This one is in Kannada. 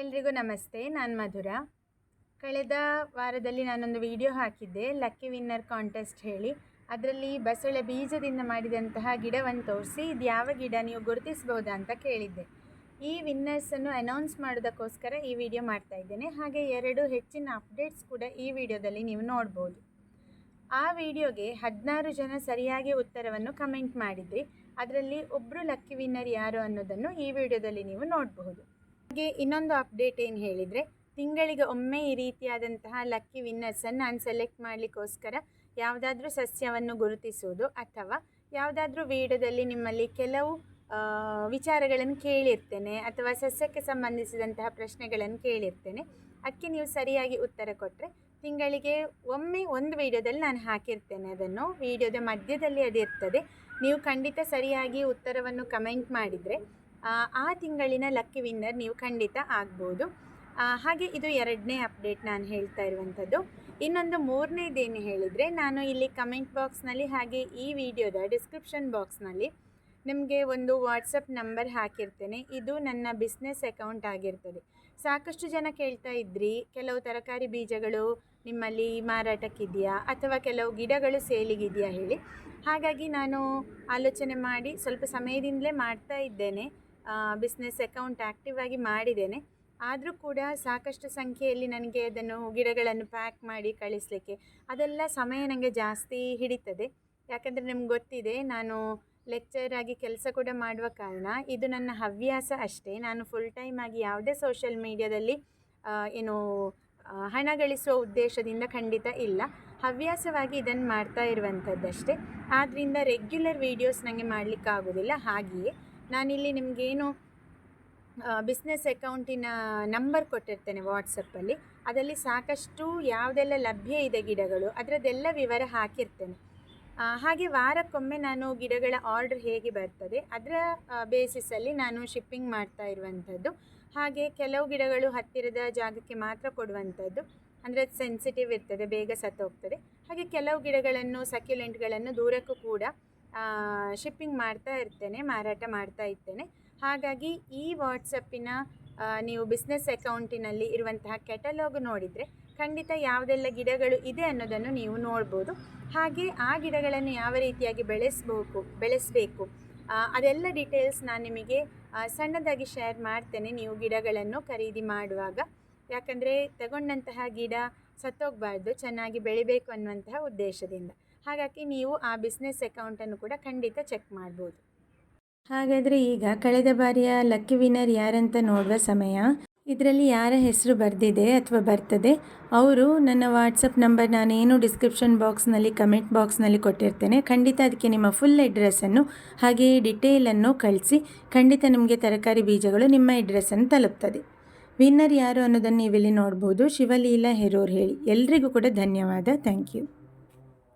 ಎಲ್ರಿಗೂ ನಮಸ್ತೆ, ನಾನು ಮಧುರ. ಕಳೆದ ವಾರದಲ್ಲಿ ನಾನೊಂದು ವಿಡಿಯೋ ಹಾಕಿದ್ದೆ, ಲಕ್ಕಿ ವಿನ್ನರ್ ಕಾಂಟೆಸ್ಟ್ ಹೇಳಿ. ಅದರಲ್ಲಿ ಬಸಳೆ ಬೀಜದಿಂದ ಮಾಡಿದಂತಹ ಗಿಡವನ್ನು ತೋರಿಸಿ ಇದು ಯಾವ ಗಿಡ ನೀವು ಗುರುತಿಸ್ಬೋದಾ ಅಂತ ಕೇಳಿದ್ದೆ. ಈ ವಿನ್ನರ್ಸನ್ನು ಅನೌನ್ಸ್ ಮಾಡೋದಕ್ಕೋಸ್ಕರ ಈ ವಿಡಿಯೋ ಮಾಡ್ತಾ ಇದ್ದೇನೆ. ಹಾಗೆ ಎರಡು ಹೆಚ್ಚಿನ ಅಪ್ಡೇಟ್ಸ್ ಕೂಡ ಈ ವಿಡಿಯೋದಲ್ಲಿ ನೀವು ನೋಡ್ಬೋದು. ಆ ವಿಡಿಯೋಗೆ ಹದಿನಾರು ಜನ ಸರಿಯಾಗಿ ಉತ್ತರವನ್ನು ಕಮೆಂಟ್ ಮಾಡಿದ್ರಿ. ಅದರಲ್ಲಿ ಒಬ್ಬರು ಲಕ್ಕಿ ವಿನ್ನರ್ ಯಾರು ಅನ್ನೋದನ್ನು ಈ ವಿಡಿಯೋದಲ್ಲಿ ನೀವು ನೋಡಬಹುದು ಹಾಗೆ ಇನ್ನೊಂದು ಅಪ್ಡೇಟ್ ಏನು ಹೇಳಿದರೆ, ತಿಂಗಳಿಗೆ ಒಮ್ಮೆ ಈ ರೀತಿಯಾದಂತಹ ಲಕ್ಕಿ ವಿನ್ನರ್ಸನ್ನು ನಾನು ಸೆಲೆಕ್ಟ್ ಮಾಡಲಿಕ್ಕೋಸ್ಕರ ಯಾವುದಾದ್ರೂ ಸಸ್ಯವನ್ನು ಗುರುತಿಸುವುದು ಅಥವಾ ಯಾವುದಾದ್ರೂ ವಿಡಿಯೋದಲ್ಲಿ ನಿಮ್ಮಲ್ಲಿ ಕೆಲವು ವಿಚಾರಗಳನ್ನು ಕೇಳಿರ್ತೇನೆ ಅಥವಾ ಸಸ್ಯಕ್ಕೆ ಸಂಬಂಧಿಸಿದಂತಹ ಪ್ರಶ್ನೆಗಳನ್ನು ಕೇಳಿರ್ತೇನೆ. ಅದಕ್ಕೆ ನೀವು ಸರಿಯಾಗಿ ಉತ್ತರ ಕೊಟ್ಟರೆ ತಿಂಗಳಿಗೆ ಒಮ್ಮೆ ಒಂದು ವಿಡಿಯೋದಲ್ಲಿ ನಾನು ಹಾಕಿರ್ತೇನೆ. ಅದನ್ನು ವಿಡಿಯೋದ ಮಧ್ಯದಲ್ಲಿ ಅದಿರ್ತದೆ. ನೀವು ಖಂಡಿತ ಸರಿಯಾಗಿ ಉತ್ತರವನ್ನು ಕಮೆಂಟ್ ಮಾಡಿದರೆ ಆ, ತಿಂಗಳಿನ ಲಕ್ಕಿ ವಿನ್ನರ್ ನೀವು ಖಂಡಿತ ಆಗ್ಬೋದು. ಹಾಗೆ ಇದು ಎರಡನೇ ಅಪ್ಡೇಟ್ ನಾನು ಹೇಳ್ತಾ ಇರುವಂಥದ್ದು. ಇನ್ನೊಂದು ಮೂರನೇದೇನು ಹೇಳಿದರೆ ನಾನು ಇಲ್ಲಿ ಕಮೆಂಟ್ ಬಾಕ್ಸ್ನಲ್ಲಿ ಹಾಗೆ ಈ ವಿಡಿಯೋದ ಡಿಸ್ಕ್ರಿಪ್ಷನ್ ಬಾಕ್ಸ್ನಲ್ಲಿ ನಿಮಗೆ ಒಂದು ವಾಟ್ಸಪ್ ನಂಬರ್ ಹಾಕಿರ್ತೇನೆ. ಇದು ನನ್ನ ಬಿಸ್ನೆಸ್ ಅಕೌಂಟ್ ಆಗಿರ್ತದೆ. ಸಾಕಷ್ಟು ಜನ ಕೇಳ್ತಾ ಇದ್ರಿ ಕೆಲವು ತರಕಾರಿ ಬೀಜಗಳು ನಿಮ್ಮಲ್ಲಿ ಮಾರಾಟಕ್ಕಿದೆಯಾ ಅಥವಾ ಕೆಲವು ಗಿಡಗಳು ಸೇಲಿಗಿದೆಯಾ ಹೇಳಿ. ಹಾಗಾಗಿ ನಾನು ಆಲೋಚನೆ ಮಾಡಿ ಸ್ವಲ್ಪ ಸಮಯದಿಂದಲೇ ಮಾಡ್ತಾ ಇದ್ದೇನೆ. ಬಿಸ್ನೆಸ್ ಅಕೌಂಟ್ ಆ್ಯಕ್ಟಿವ್ ಆಗಿ ಮಾಡಿದ್ದೇನೆ. ಆದರೂ ಕೂಡ ಸಾಕಷ್ಟು ಸಂಖ್ಯೆಯಲ್ಲಿ ನನಗೆ ಅದನ್ನು ಗಿಡಗಳನ್ನು ಪ್ಯಾಕ್ ಮಾಡಿ ಕಳಿಸಲಿಕ್ಕೆ ಅದೆಲ್ಲ ಸಮಯ ನನಗೆ ಜಾಸ್ತಿ ಹಿಡಿತದೆ. ಯಾಕಂದರೆ ನಿಮ್ಗೆ ಗೊತ್ತಿದೆ, ನಾನು ಲೆಕ್ಚರ್ ಆಗಿ ಕೆಲಸ ಕೂಡ ಮಾಡುವ ಕಾರಣ ಇದು ನನ್ನ ಹವ್ಯಾಸ ಅಷ್ಟೇ. ನಾನು ಫುಲ್ ಟೈಮ್ ಆಗಿ ಯಾವುದೇ ಸೋಷಿಯಲ್ ಮೀಡಿಯಾದಲ್ಲಿ ಏನು ಹಣ ಗಳಿಸುವ ಉದ್ದೇಶದಿಂದ ಖಂಡಿತ ಇಲ್ಲ. ಹವ್ಯಾಸವಾಗಿ ಇದನ್ನು ಮಾಡ್ತಾ ಇರುವಂಥದ್ದಷ್ಟೇ. ಆದ್ದರಿಂದ ರೆಗ್ಯುಲರ್ ವೀಡಿಯೋಸ್ ನನಗೆ ಮಾಡಲಿಕ್ಕಾಗೋದಿಲ್ಲ ಹಾಗೆಯೇ ನಾನಿಲ್ಲಿ ನಿಮಗೇನು ಬಿಸ್ನೆಸ್ ಅಕೌಂಟಿನ ನಂಬರ್ ಕೊಟ್ಟಿರ್ತೇನೆ ವಾಟ್ಸಪ್ಪಲ್ಲಿ ಅದರಲ್ಲಿ ಸಾಕಷ್ಟು ಯಾವುದೆಲ್ಲ ಲಭ್ಯ ಇದೆ ಗಿಡಗಳು, ಅದರದ್ದೆಲ್ಲ ವಿವರ ಹಾಕಿರ್ತೇನೆ. ಹಾಗೆ ವಾರಕ್ಕೊಮ್ಮೆ ನಾನು ಗಿಡಗಳ ಆರ್ಡರ್ ಹೇಗೆ ಬರ್ತದೆ, ಅದರ ಬೇಸಿಸಲ್ಲಿ ನಾನು ಶಿಪ್ಪಿಂಗ್ ಮಾಡ್ತಾ ಇರುವಂಥದ್ದು. ಹಾಗೆ ಕೆಲವು ಗಿಡಗಳು ಹತ್ತಿರದ ಜಾಗಕ್ಕೆ ಮಾತ್ರ ಕೊಡುವಂಥದ್ದು. ಅಂದರೆ ಅದು ಸೆನ್ಸಿಟಿವ್ ಇರ್ತದೆ, ಬೇಗ ಸತ್ತೋಗ್ತದೆ. ಹಾಗೆ ಕೆಲವು ಗಿಡಗಳನ್ನು ಸಕ್ಯುಲೆಂಟ್ಗಳನ್ನು ದೂರಕ್ಕೂ ಕೂಡ ಶಿಪ್ಪಿಂಗ್ ಮಾಡ್ತಾ ಇರ್ತೇನೆ, ಮಾರಾಟ ಮಾಡ್ತಾ ಇರ್ತೇನೆ. ಹಾಗಾಗಿ ಈ ವಾಟ್ಸಪ್ಪಿನ ನೀವು ಬಿಸ್ನೆಸ್ ಅಕೌಂಟಿನಲ್ಲಿ ಇರುವಂತಹ ಕೆಟಲಾಗ್ ನೋಡಿದರೆ ಖಂಡಿತ ಯಾವುದೆಲ್ಲ ಗಿಡಗಳು ಇದೆ ಅನ್ನೋದನ್ನು ನೀವು ನೋಡ್ಬೋದು. ಹಾಗೆ ಆ ಗಿಡಗಳನ್ನು ಯಾವ ರೀತಿಯಾಗಿ ಬೆಳೆಸಬೇಕು ಬೆಳೆಸಬೇಕು ಅದೆಲ್ಲ ಡೀಟೇಲ್ಸ್ ನಾನು ನಿಮಗೆ ಸಣ್ಣದಾಗಿ ಶೇರ್ ಮಾಡ್ತೇನೆ ನೀವು ಗಿಡಗಳನ್ನು ಖರೀದಿ ಮಾಡುವಾಗ. ಯಾಕಂದರೆ ತಗೊಂಡಂತಹ ಗಿಡ ಸತ್ತೋಗಬಾರ್ದು, ಚೆನ್ನಾಗಿ ಬೆಳಿಬೇಕು ಅನ್ನುವಂತಹ ಉದ್ದೇಶದಿಂದ. ಹಾಗಾಗಿ ನೀವು ಆ ಬಿಸ್ನೆಸ್ ಅಕೌಂಟನ್ನು ಕೂಡ ಖಂಡಿತ ಚೆಕ್ ಮಾಡ್ಬೋದು. ಹಾಗಾದರೆ ಈಗ ಕಳೆದ ಬಾರಿಯ ಲಕ್ಕಿ ವಿನ್ನರ್ ಯಾರಂತ ನೋಡುವ ಸಮಯ. ಇದರಲ್ಲಿ ಯಾರ ಹೆಸರು ಬರೆದಿದೆ ಅಥವಾ ಬರ್ತದೆ? ಅವರು ನನ್ನ ವಾಟ್ಸಪ್ ನಂಬರ್ ನಾನೇನು ಡಿಸ್ಕ್ರಿಪ್ಷನ್ ಬಾಕ್ಸ್ನಲ್ಲಿ ಕಮೆಂಟ್ ಬಾಕ್ಸ್ನಲ್ಲಿ ಕೊಟ್ಟಿರ್ತೇನೆ. ಖಂಡಿತ ಅದಕ್ಕೆ ನಿಮ್ಮ ಫುಲ್ ಅಡ್ರೆಸ್ಸನ್ನು ಹಾಗೆಯೇ ಡಿಟೇಲನ್ನು ಕಳಿಸಿ. ಖಂಡಿತ ನಿಮಗೆ ತರಕಾರಿ ಬೀಜಗಳು ನಿಮ್ಮ ಅಡ್ರೆಸ್ಸನ್ನು ತಲುಪ್ತದೆ. ವಿನ್ನರ್ ಯಾರು ಅನ್ನೋದನ್ನು ನೀವಿಲ್ಲಿ ನೋಡ್ಬೋದು. ಶಿವಲೀಲಾ ಹೆರೋರ್ ಹೇಳಿ. ಎಲ್ರಿಗೂ ಕೂಡ ಧನ್ಯವಾದ. Thank you